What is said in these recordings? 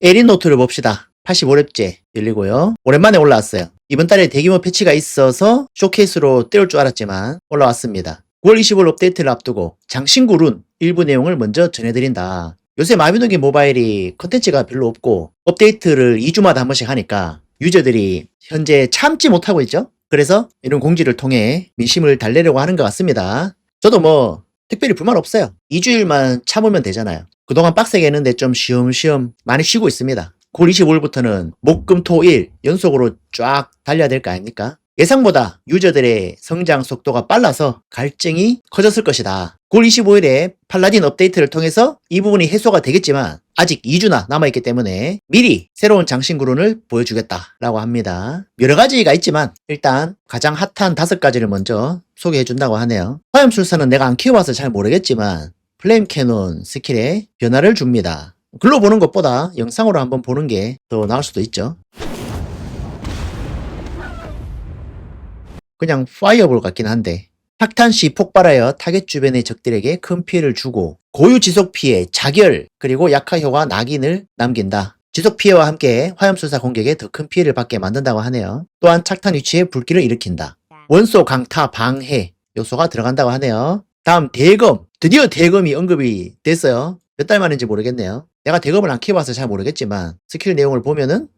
에리노트를 봅시다. 85렙째 열리고요. 오랜만에 올라왔어요. 이번 달에 대규모 패치가 있어서 쇼케이스로 때울 줄 알았지만 올라왔습니다. 9월 25일 업데이트를 앞두고 장신구 룬 일부 내용을 먼저 전해드린다. 요새 마비노기 모바일이 컨텐츠가 별로 없고 업데이트를 2주마다 한 번씩 하니까 유저들이 현재 참지 못하고 있죠. 그래서 이런 공지를 통해 민심을 달래려고 하는 것 같습니다. 저도 뭐 특별히 불만 없어요. 2주일만 참으면 되잖아요. 그동안 빡세게 했는데 좀 쉬엄쉬엄 많이 쉬고 있습니다. 9월 25일부터는 목 금 토 일 연속으로 쫙 달려야 될 거 아닙니까? 예상보다 유저들의 성장 속도가 빨라서 갈증이 커졌을 것이다. 9월 25일에 팔라딘 업데이트를 통해서 이 부분이 해소가 되겠지만 아직 2주나 남아있기 때문에 미리 새로운 장신구론을 보여주겠다라고 합니다. 여러 가지가 있지만 일단 가장 핫한 다섯 가지를 먼저 소개해준다고 하네요. 화염술사는 내가 안 키워봐서 잘 모르겠지만 플레임 캐논 스킬에 변화를 줍니다. 글로 보는 것보다 영상으로 한번 보는 게 더 나을 수도 있죠. 그냥 파이어볼 같긴 한데 확탄 시 폭발하여 타겟 주변의 적들에게 큰 피해를 주고 고유 지속 피해, 자결, 그리고 약화 효과 낙인을 남긴다. 지속 피해와 함께 화염술사 공격에 더 큰 피해를 받게 만든다고 하네요. 또한 착탄 위치에 불길을 일으킨다. 원소 강타 방해 요소가 들어간다고 하네요. 다음 대검. 드디어 대검이 언급이 됐어요. 몇 달 만인지 모르겠네요. 내가 대검을 안 키워봐서 잘 모르겠지만 스킬 내용을 보면은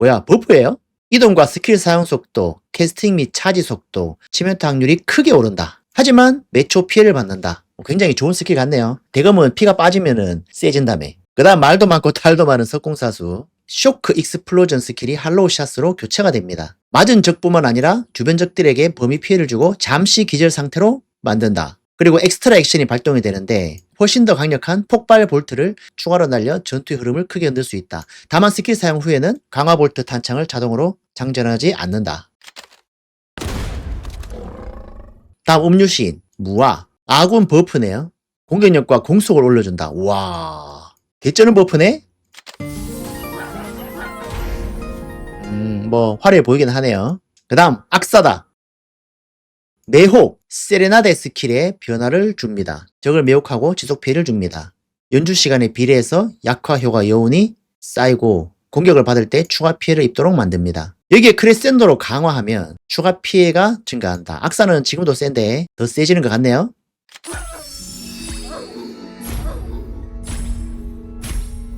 뭐야 버프예요? 이동과 스킬 사용 속도, 캐스팅 및 차지 속도, 치명타 확률이 크게 오른다. 하지만 매초 피해를 받는다. 뭐 굉장히 좋은 스킬 같네요. 대검은 피가 빠지면은 세진다며. 그 다음 말도 많고 탈도 많은 석공사수. 쇼크 익스플로전 스킬이 할로우 샷으로 교체가 됩니다. 맞은 적뿐만 아니라 주변 적들에게 범위 피해를 주고 잠시 기절 상태로 만든다. 그리고 엑스트라 액션이 발동이 되는데 훨씬 더 강력한 폭발 볼트를 추가로 날려 전투의 흐름을 크게 흔들 수 있다. 다만 스킬 사용 후에는 강화 볼트 탄창을 자동으로 장전하지 않는다. 다음 음유시인 무아 아군 버프네요. 공격력과 공속을 올려준다. 와 개쩌는 버프네. 음, 뭐 화려해 보이긴 하네요. 그 다음 악사다. 매혹, 세레나데 스킬에 변화를 줍니다. 적을 매혹하고 지속 피해를 줍니다. 연주 시간에 비례해서 약화 효과 여운이 쌓이고 공격을 받을 때 추가 피해를 입도록 만듭니다. 여기에 크레센도로 강화하면 추가 피해가 증가한다. 악사는 지금도 센데 더 세지는 것 같네요.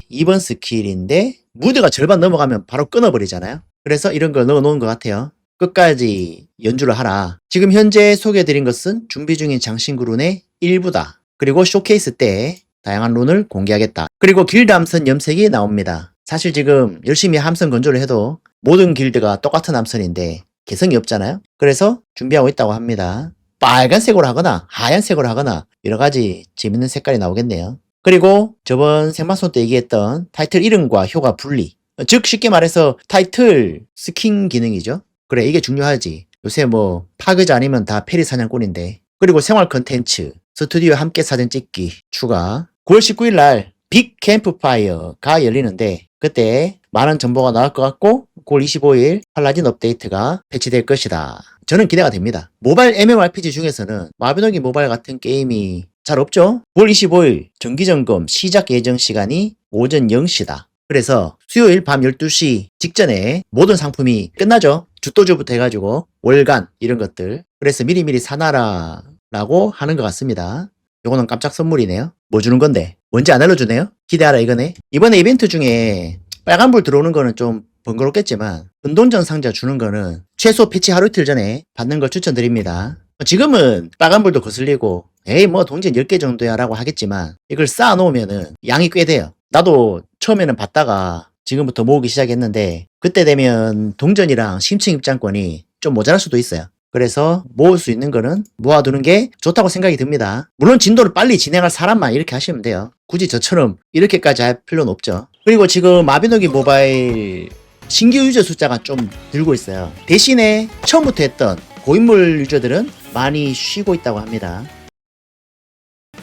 이번 스킬인데 무드가 절반 넘어가면 바로 끊어버리잖아요. 그래서 이런 걸 넣어놓은 것 같아요. 끝까지 연주를 하라. 지금 현재 소개해드린 것은 준비 중인 장신구룬의 일부다. 그리고 쇼케이스 때 다양한 룬을 공개하겠다. 그리고 길드 함선 염색이 나옵니다. 사실 지금 열심히 함선 건조를 해도 모든 길드가 똑같은 함선인데 개성이 없잖아요. 그래서 준비하고 있다고 합니다. 빨간색으로 하거나 하얀색으로 하거나 여러 가지 재밌는 색깔이 나오겠네요. 그리고 저번 생방송 때 얘기했던 타이틀 이름과 효과 분리. 즉 쉽게 말해서 타이틀 스킨 기능이죠. 그래 이게 중요하지. 요새 뭐 파그자 아니면 다 페리 사냥꾼인데. 그리고 생활 컨텐츠, 스튜디오 함께 사진 찍기 추가. 9월 19일 날 빅 캠프파이어가 열리는데 그때 많은 정보가 나올 것 같고 9월 25일 팔라딘 업데이트가 배치될 것이다. 저는 기대가 됩니다. 모바일 MMORPG 중에서는 마비노기 모바일 같은 게임이 잘 없죠? 9월 25일 정기점검 시작 예정 시간이 오전 0시다. 그래서 수요일 밤 12시 직전에 모든 상품이 끝나죠. 주도주부터 해가지고 월간 이런 것들. 그래서 미리미리 사놔라 라고 하는 것 같습니다. 요거는 깜짝 선물이네요. 뭐 주는 건데? 뭔지 안 알려주네요? 기대하라 이거네. 이번에 이벤트 중에 빨간불 들어오는 거는 좀 번거롭겠지만 은돈전 상자 주는 거는 최소 패치 하루 이틀 전에 받는 걸 추천드립니다. 지금은 빨간불도 거슬리고 에이 뭐 동전 10개 정도야 라고 하겠지만 이걸 쌓아놓으면은 양이 꽤 돼요. 나도 처음에는 받다가 지금부터 모으기 시작했는데 그때 되면 동전이랑 심층 입장권이 좀 모자랄 수도 있어요. 그래서 모을 수 있는 거는 모아두는 게 좋다고 생각이 듭니다. 물론 진도를 빨리 진행할 사람만 이렇게 하시면 돼요. 굳이 저처럼 이렇게까지 할 필요는 없죠. 그리고 지금 마비노기 모바일 신규 유저 숫자가 좀 늘고 있어요. 대신에 처음부터 했던 고인물 유저들은 많이 쉬고 있다고 합니다.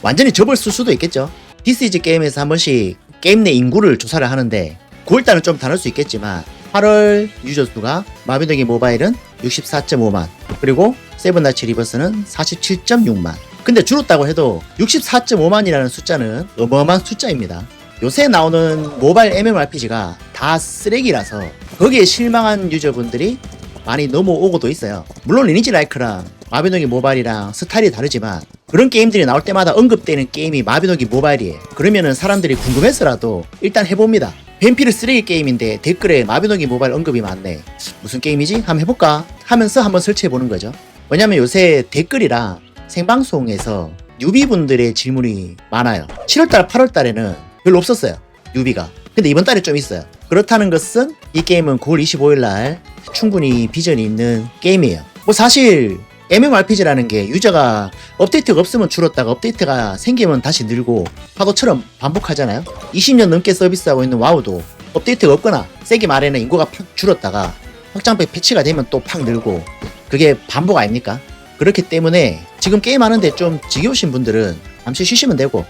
완전히 접을 쓸 수도 있겠죠. 디스 이즈 게임에서 한 번씩 게임 내 인구를 조사를 하는데 9월달은 좀 다를 수 있겠지만 8월 유저 수가 마비노기 모바일은 64.5만 그리고 세븐나치 리버스는 47.6만 근데 줄었다고 해도 64.5만이라는 숫자는 어마어마한 숫자입니다 요새 나오는 모바일 MMORPG가 다 쓰레기라서 거기에 실망한 유저분들이 많이 넘어오고도 있어요. 물론 리니지 라이크랑 마비노기 모바일이랑 스타일이 다르지만 그런 게임들이 나올 때마다 언급되는 게임이 마비노기 모바일이에요. 그러면은 사람들이 궁금해서라도 일단 해봅니다. 뱀피르 쓰레기 게임인데 댓글에 마비노기 모바일 언급이 많네. 무슨 게임이지? 한번 해볼까? 하면서 한번 설치해보는 거죠. 왜냐면 요새 댓글이랑 생방송에서 뉴비분들의 질문이 많아요. 7월달, 8월달에는 별로 없었어요. 뉴비가. 근데 이번 달에 좀 있어요. 그렇다는 것은 이 게임은 9월 25일 날 충분히 비전이 있는 게임이에요. 뭐 사실 MMORPG라는 게 유저가 업데이트가 없으면 줄었다가 업데이트가 생기면 다시 늘고 파도처럼 반복하잖아요. 20년 넘게 서비스하고 있는 와우도 업데이트가 없거나 세게 말해는 인구가 팍 줄었다가 확장팩 패치가 되면 또 팍 늘고 그게 반복 아닙니까? 그렇기 때문에 지금 게임하는데 좀 지겨우신 분들은 잠시 쉬시면 되고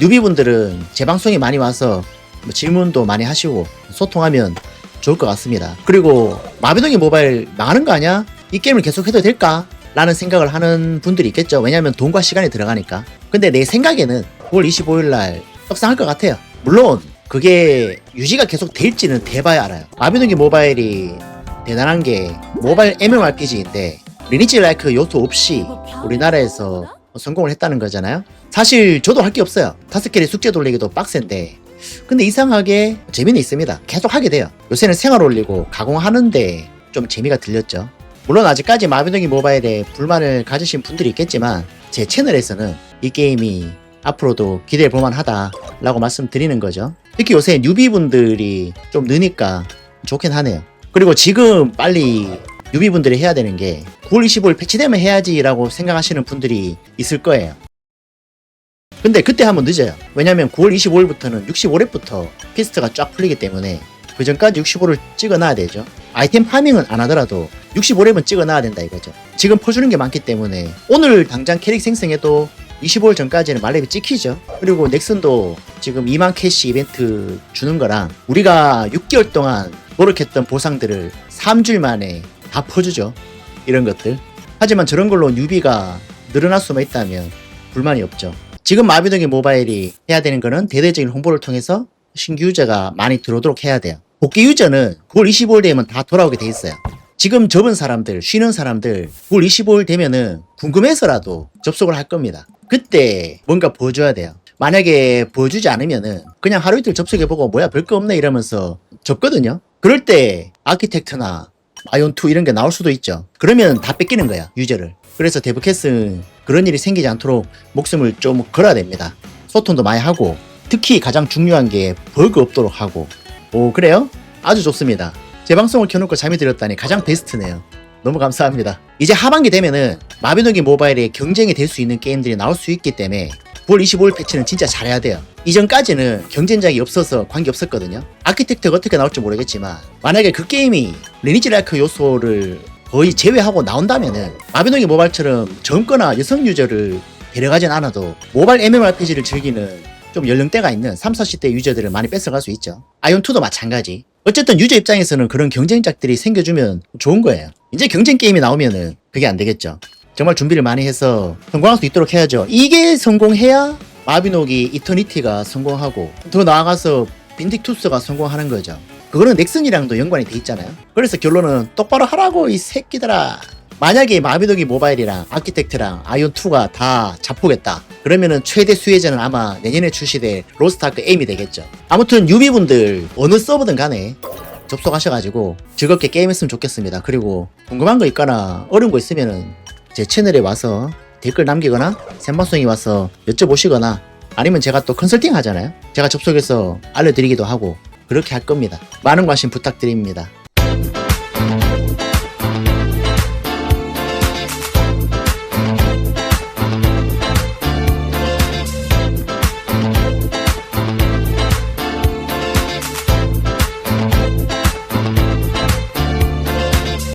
뉴비분들은 제 방송이 많이 와서 뭐 질문도 많이 하시고 소통하면 좋을 것 같습니다. 그리고 마비노기 모바일 망하는 거 아니야? 이 게임을 계속 해도 될까? 라는 생각을 하는 분들이 있겠죠. 왜냐하면 돈과 시간이 들어가니까. 근데 내 생각에는 9월 25일 날 떡상할 것 같아요. 물론 그게 유지가 계속 될지는 대봐야 알아요. 마비노기 모바일이 대단한 게 모바일 MMORPG인데 리니지 라이크 요소 없이 우리나라에서 성공을 했다는 거잖아요. 사실 저도 할 게 없어요. 다섯 개의 숙제 돌리기도 빡센데 근데 이상하게 재미는 있습니다. 계속 하게 돼요. 요새는 생활 올리고 가공하는데 좀 재미가 들렸죠. 물론 아직까지 마비노기 모바일에 불만을 가지신 분들이 있겠지만 제 채널에서는 이 게임이 앞으로도 기대해 볼만 하다라고 말씀드리는 거죠. 특히 요새 뉴비분들이 좀 느니까 좋긴 하네요. 그리고 지금 빨리 뉴비분들이 해야 되는 게 9월 25일 패치되면 해야지라고 생각하시는 분들이 있을 거예요. 근데 그때 하면 늦어요. 왜냐면 9월 25일부터는 65렙부터 피스트가 쫙 풀리기 때문에 그 전까지 65를 찍어 놔야 되죠. 아이템 파밍은 안 하더라도 65렙은 찍어 놔야 된다 이거죠. 지금 퍼주는 게 많기 때문에 오늘 당장 캐릭 생성해도 25일 전까지는 말렙이 찍히죠. 그리고 넥슨도 지금 2만 캐시 이벤트 주는 거랑 우리가 6개월 동안 노력했던 보상들을 3주일 만에 다 퍼주죠. 이런 것들. 하지만 저런 걸로 뉴비가 늘어날 수만 있다면 불만이 없죠. 지금 마비노기 모바일이 해야 되는 거는 대대적인 홍보를 통해서 신규 유저가 많이 들어오도록 해야 돼요. 복귀 유저는 9월 25일 되면 다 돌아오게 돼 있어요. 지금 접은 사람들, 쉬는 사람들 9월 25일 되면은 궁금해서라도 접속을 할 겁니다. 그때 뭔가 보여줘야 돼요. 만약에 보여주지 않으면은 그냥 하루 이틀 접속해보고 뭐야 별거 없네 이러면서 접거든요. 그럴 때 아키텍트나 아이온2 이런 게 나올 수도 있죠. 그러면 다 뺏기는 거야, 유저를. 그래서 데브캐스는 그런 일이 생기지 않도록 목숨을 좀 걸어야 됩니다. 소통도 많이 하고, 특히 가장 중요한 게 버그 없도록 하고. 오, 그래요? 아주 좋습니다. 제 방송을 켜놓고 잠이 들었다니 가장 베스트네요. 너무 감사합니다. 이제 하반기 되면은 마비노기 모바일에 경쟁이 될 수 있는 게임들이 나올 수 있기 때문에 9월 25일 패치는 진짜 잘해야 돼요. 이전까지는 경쟁작이 없어서 관계 없었거든요. 아키텍트가 어떻게 나올지 모르겠지만 만약에 그 게임이 리니지 라이크 요소를 거의 제외하고 나온다면은 마비노기 모바일처럼 젊거나 여성 유저를 데려가진 않아도 모바일 MMORPG를 즐기는 좀 연령대가 있는 3, 40대 유저들을 많이 뺏어갈 수 있죠. 아이온2도 마찬가지. 어쨌든 유저 입장에서는 그런 경쟁작들이 생겨주면 좋은 거예요. 이제 경쟁 게임이 나오면은 그게 안 되겠죠. 정말 준비를 많이 해서 성공할 수 있도록 해야죠. 이게 성공해야 마비노기 이터니티가 성공하고 더 나아가서 빈딕투스가 성공하는 거죠. 그거는 넥슨이랑도 연관이 돼 있잖아요. 그래서 결론은 똑바로 하라고 이 새끼들아. 만약에 마비노기 모바일이랑 아키텍트랑 아이온2가 다 잡보겠다. 그러면은 최대 수혜자는 아마 내년에 출시될 로스트아크 M이 되겠죠. 아무튼 유비분들 어느 서버든 간에 접속하셔가지고 즐겁게 게임했으면 좋겠습니다. 그리고 궁금한 거 있거나 어려운 거 있으면은 제 채널에 와서 댓글 남기거나 생방송에 와서 여쭤보시거나 아니면 제가 또 컨설팅 하잖아요. 제가 접속해서 알려드리기도 하고 그렇게 할 겁니다. 많은 관심 부탁드립니다.